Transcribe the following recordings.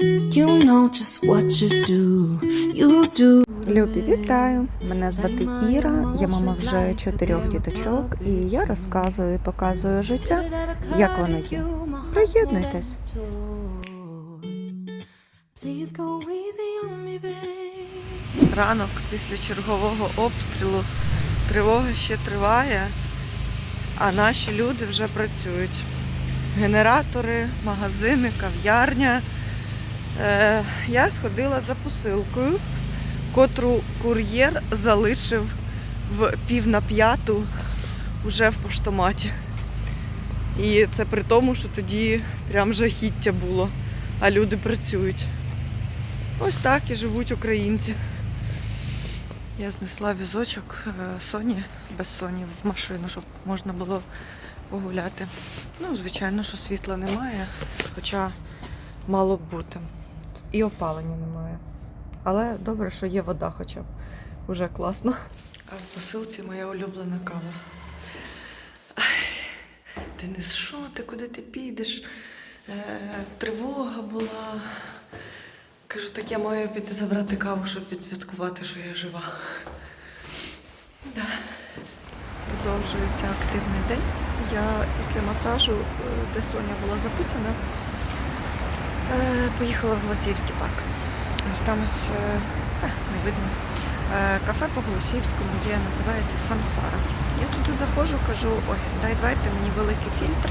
You know just what you do. You do. Любі, вітаю! Мене звати Іра, я мама вже чотирьох діточок, і я розказую і показую життя, як воно є. Приєднуйтесь. Ранок після чергового обстрілу тривога ще триває, а наші люди вже працюють. Генератори, магазини, кав'ярня. Е, я сходила за посилкою, котру кур'єр залишив в пів на п'яту вже в поштоматі. І це при тому, що тоді прям жахіття було, а люди працюють. Ось так і живуть українці. Я знесла візочок е, Соні без Соні в машину, щоб можна було погуляти. Ну, звичайно, що світла немає, хоча мало б бути. І опалення немає. Але добре, що є вода хоча б. Уже класно. А в посилці моя улюблена кава. Денис, що ти, куди ти підеш? Е, тривога була. Кажу, так я маю піти забрати каву, щоб відсвяткувати, що я жива. Да. Продовжується активний день. Я після масажу, е, де Соня була записана, поїхала в Голосіївський парк. Там е, не видно. е, Кафе по Голосіївському є, називається Самсара. Я туди заходжу, кажу, ой, дай давайте мені великий фільтр.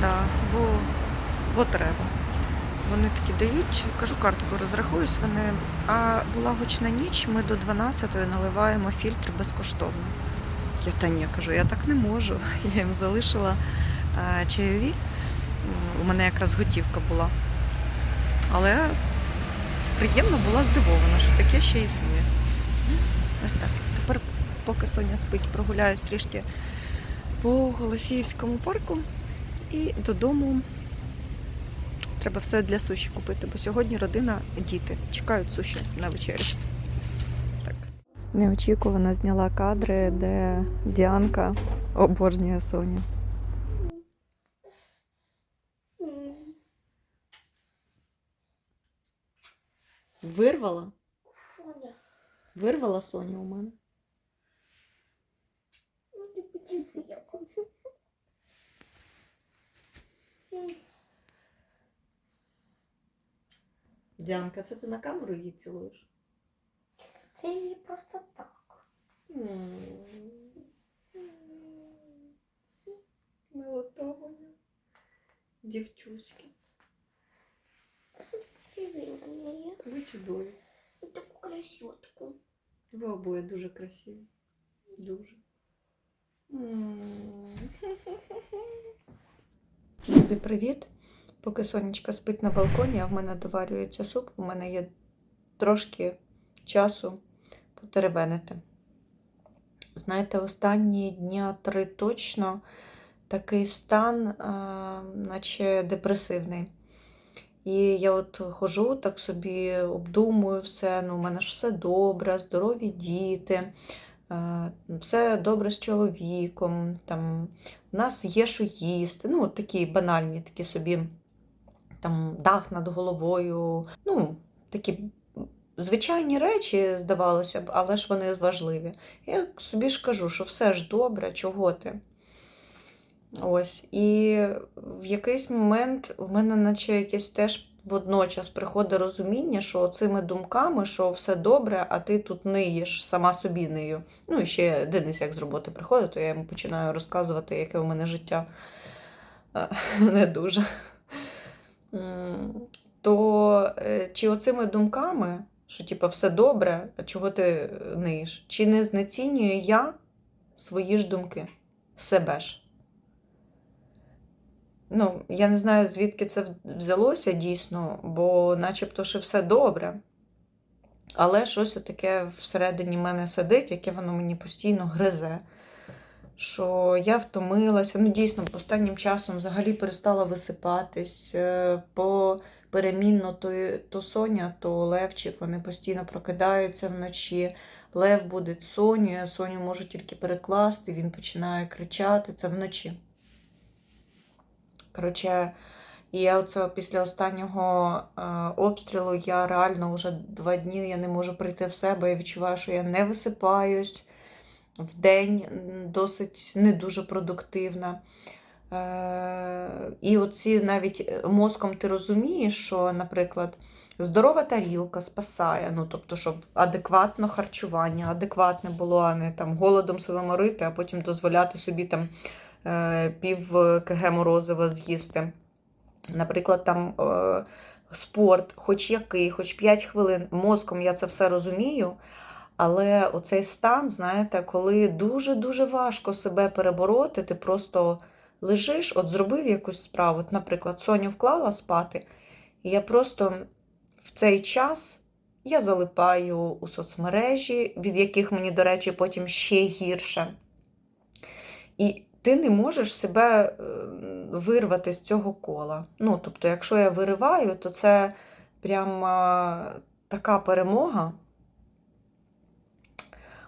Да, бо, бо треба. Вони такі дають, кажу, картку розрахуюсь вони. А була гучна ніч, ми до 12-ї наливаємо фільтр безкоштовно. Я та ні, кажу, я так не можу. Я їм залишила а, чайові. У мене якраз готівка була. Але приємно була здивована, що таке ще існує. Ось так. Тепер, поки Соня спить, прогуляюсь трішки по Голосіївському парку і додому. Треба все для суші купити, бо сьогодні родина, діти чекають суші на вечерю. Так. Неочікувано зняла кадри, де Діанка обожнює Соню. Вирвала? Вирвала Соню у мене. Діанка, це ти на камеру її цілуєш? Це її просто так. Милотовання. Дівчуськи. Чудові. Таку красотку. Ви обоє дуже красиві. Дуже. Тобі привіт. Поки сонечка спить на балконі, а в мене доварюється суп, у мене є трошки часу потеревенити. Знаєте, останні дня три точно такий стан, а, наче депресивний. І я от хожу, так собі обдумую все. Ну, у мене ж все добре, здорові діти, е, все добре з чоловіком, там, у нас є що їсти. Ну, от такі банальні, такі собі там, дах над головою. Ну, такі звичайні речі, здавалося б, але ж вони важливі. Я собі ж кажу, що все ж добре, чого ти. Ось. І в якийсь момент в мене, наче якесь теж водночас приходить розуміння, що цими думками, що все добре, а ти тут ниєш, сама собі нию. Ну і ще Денис, як з роботи приходить, то я йому починаю розказувати, яке у мене життя е, не дуже. То е, чи оцими думками, що типу, все добре, а чого ти ниєш, чи не знецінюю я свої ж думки, себе ж? Ну, я не знаю, звідки це взялося дійсно, бо начебто ще все добре. Але щось таке всередині мене сидить, яке воно мені постійно гризе. Що я втомилася. Ну, дійсно, останнім часом взагалі перестала висипатись. е, По перемінно то, то Соня, то Левчик. Вони постійно прокидаються вночі. Лев буде Соню, я Соню можу тільки перекласти, він починає кричати. Це вночі. Коротше, І я оце після останнього е, обстрілу я реально вже два дні я не можу прийти в себе. Я відчуваю, що я не висипаюсь в день досить не дуже продуктивна. Е, і оці навіть е, мозком ти розумієш, що, наприклад, здорова тарілка спасає, ну тобто, щоб адекватно харчування, адекватне було, а не там голодом себе морити, а потім дозволяти собі там пів кг морозива з'їсти. Наприклад, там е, спорт, хоч який, хоч 5 хвилин. Мозком я це все розумію. Але оцей стан, знаєте, коли дуже-дуже важко себе перебороти, ти просто лежиш, от зробив якусь справу. От, наприклад, Соню вклала спати, і я просто в цей час я залипаю у соцмережі, від яких мені, до речі, потім ще гірше. І ти не можеш себе е, вирвати з цього кола. Ну, тобто, якщо я вириваю, то це прям е, така перемога.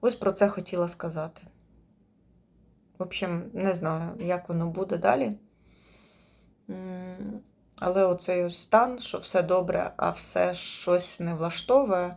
Ось про це хотіла сказати. В общем, не знаю, як воно буде далі. Але оцей стан, що все добре, а все щось не влаштовує,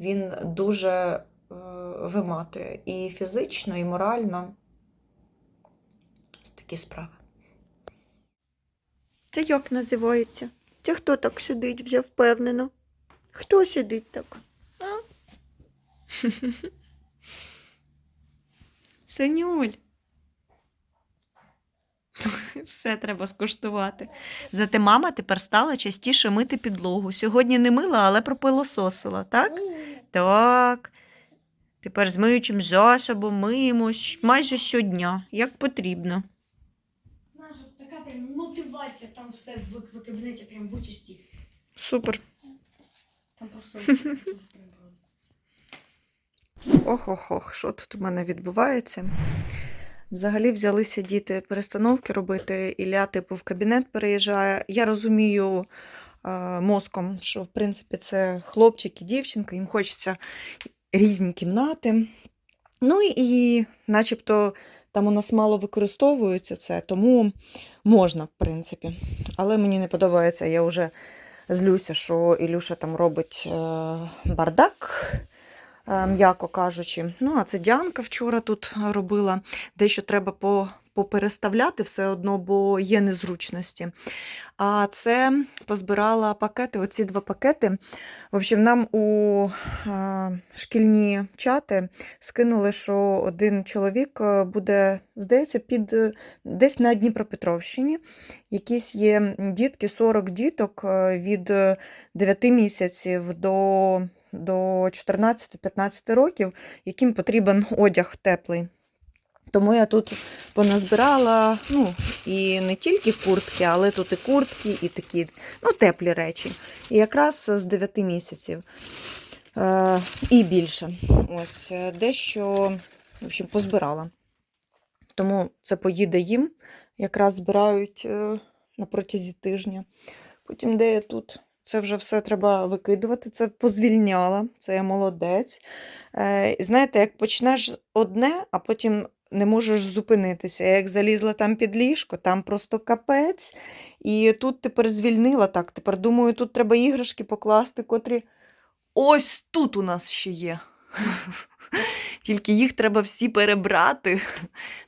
він дуже е, виматує і фізично, і морально. Такі справи. Це як називається? Це хто так сидить вже впевнено? Хто сидить так? А? Синюль. Все треба скуштувати. Зате мама тепер стала частіше мити підлогу. Сьогодні не мила, але пропилососила, так? Так. Тепер з миючим засобом миємось майже щодня, як потрібно. У нас же така прям мотивація там все в, в кабінеті прям вичистити. Супер. Там просто дуже прям Ох, ох, ох, що тут у мене відбувається? Взагалі взялися діти перестановки робити. Ілля, типу, в кабінет переїжджає. Я розумію е, мозком, що в принципі це хлопчик і дівчинка, їм хочеться різні кімнати. Ну і начебто там у нас мало використовується це, тому можна, в принципі. Але мені не подобається, я вже злюся, що Ілюша там робить е, бардак е, м'яко кажучи. Ну, а це Діанка вчора тут робила. Дещо треба по, попереставляти все одно, бо є незручності. А це позбирала пакети, оці два пакети. В общем, нам у шкільні чати скинули, що один чоловік е, буде, здається, під е, десь на Дніпропетровщині. Якісь є дітки, 40 діток е, від е, 9 місяців до до 14-15 років, яким потрібен одяг теплий. Тому я тут поназбирала ну, і не тільки куртки, але тут і куртки, і такі ну, теплі речі. І якраз з 9 місяців е, і більше. Ось е, дещо в общем, позбирала. Тому це поїде їм. Якраз збирають е, на протязі тижня. Потім, де я тут? Це вже все треба викидувати. Це позвільняла, це я молодець. Е, знаєте, як почнеш одне, а потім не можеш зупинитися. Я як залізла там під ліжко, там просто капець. І тут тепер звільнила так. Тепер думаю, тут треба іграшки покласти, котрі ось тут у нас ще є. Тільки їх треба всі перебрати.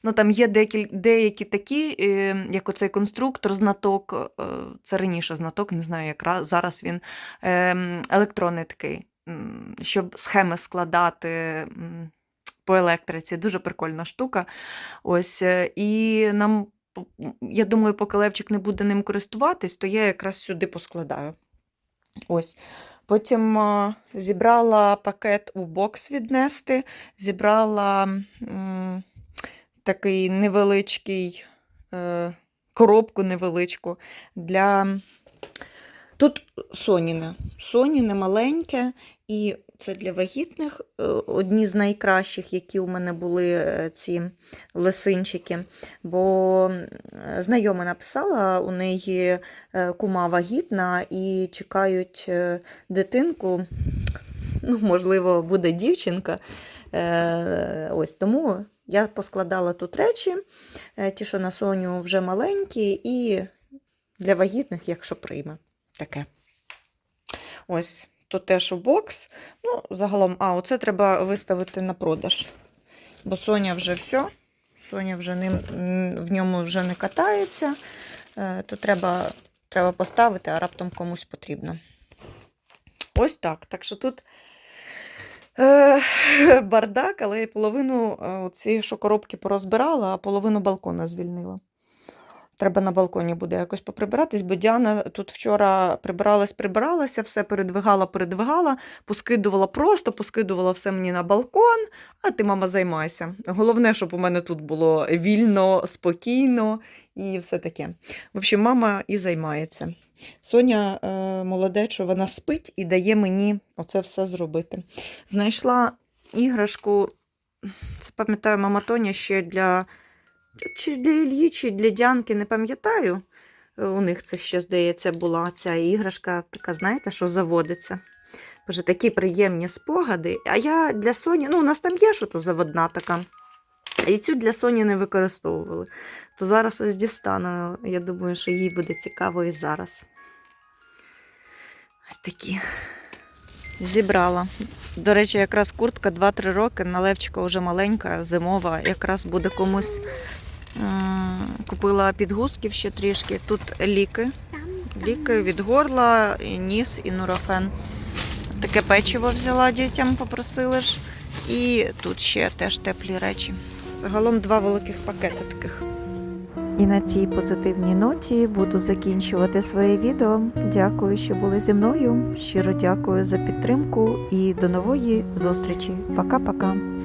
Ну, там є деякі, деякі такі, е, як оцей конструктор, знаток, е, це раніше знаток, не знаю, як ра- зараз він е, електронний такий, щоб схеми складати по електриці. Дуже прикольна штука. Ось, е, і нам, я думаю, поки Левчик не буде ним користуватись, то я якраз сюди поскладаю. Ось. Потім а, зібрала пакет у бокс віднести, зібрала м, такий невеличкий е, коробку невеличку для. Тут Соніне. Соніне маленьке, і це для вагітних. е, Одні з найкращих, які у мене були е, ці лисинчики. Бо знайома написала, у неї е, кума вагітна і чекають дитинку. Ну, можливо, буде дівчинка. Ось тому я поскладала тут речі, ті, що на Соню вже маленькі, і Для вагітних, якщо прийме. Таке. Ось, то теж у бокс. Ну, загалом, а, оце треба виставити на продаж. Бо Соня вже все. Соня вже ним, в ньому вже не катається. Е, То треба, треба поставити, а раптом комусь потрібно. Ось так. Так що тут е, бардак, але я половину е, ці коробки порозбирала, а половину балкона звільнила. Треба на балконі буде якось поприбиратись, бо Діана тут вчора прибиралась, прибиралася, все передвигала, передвигала, поскидувала просто, поскидувала все мені на балкон, а ти, мама, займайся. Головне, щоб у мене тут було вільно, спокійно і все таке. В общем, мама і займається. Соня е, молодець, вона спить і дає мені оце все зробити. Знайшла іграшку, це пам'ятаю, мама Тоня ще для. Чи для Ільї, чи для Дянки, не пам'ятаю. Е, У них це ще, здається, була ця іграшка, така, знаєте, що заводиться. Боже, такі приємні спогади. А я для Соні, ну, у нас там є що то заводна така. І цю для Соні не використовували. То зараз ось дістану. Я думаю, що їй буде цікаво і зараз. Ось такі. Зібрала. До речі, якраз куртка 2-3 роки, на Левчика вже маленька, зимова, якраз буде комусь. Купила підгузків ще трішки. Тут ліки. Ліки від горла, і ніс і нурофен. Таке печиво взяла дітям, попросили ж. І тут ще теж теплі речі. Загалом два великих пакети таких. І на цій позитивній ноті буду закінчувати своє відео. Дякую, що були зі мною. Щиро дякую за підтримку і до нової зустрічі. Пока-пока.